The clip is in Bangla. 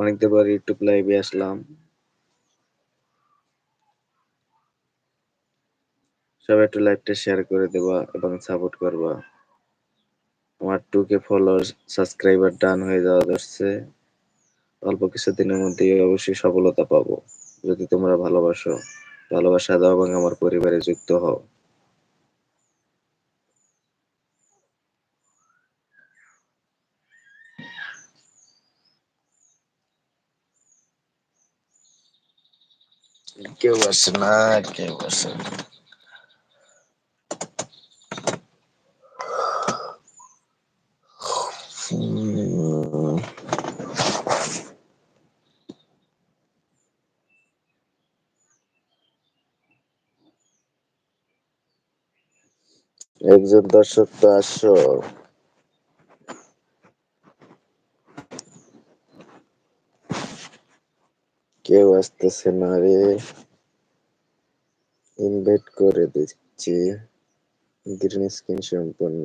অনেকদিন পর ইউটিউব লাইভে আসলাম। সবাই একটু লাইভটা শেয়ার করে দেবা এবং সাপোর্ট করবা। আমার two K follower subscriber done হয়ে যাওয়া যাচ্ছে অল্প কিছুদিনের মধ্যেই অবশ্যই সফলতা পাবো। যদি তোমরা ভালোবাসো, ভালোবাসা দাও এবং আমার পরিবারে যুক্ত হও। কেউ আসে না কেউ আসে না উম, একজন দর্শক তো আসো কেউ আসতেছে না রে। ইনভাইট করে দিচ্ছি। গ্রিন স্ক্রিন সম্পন্ন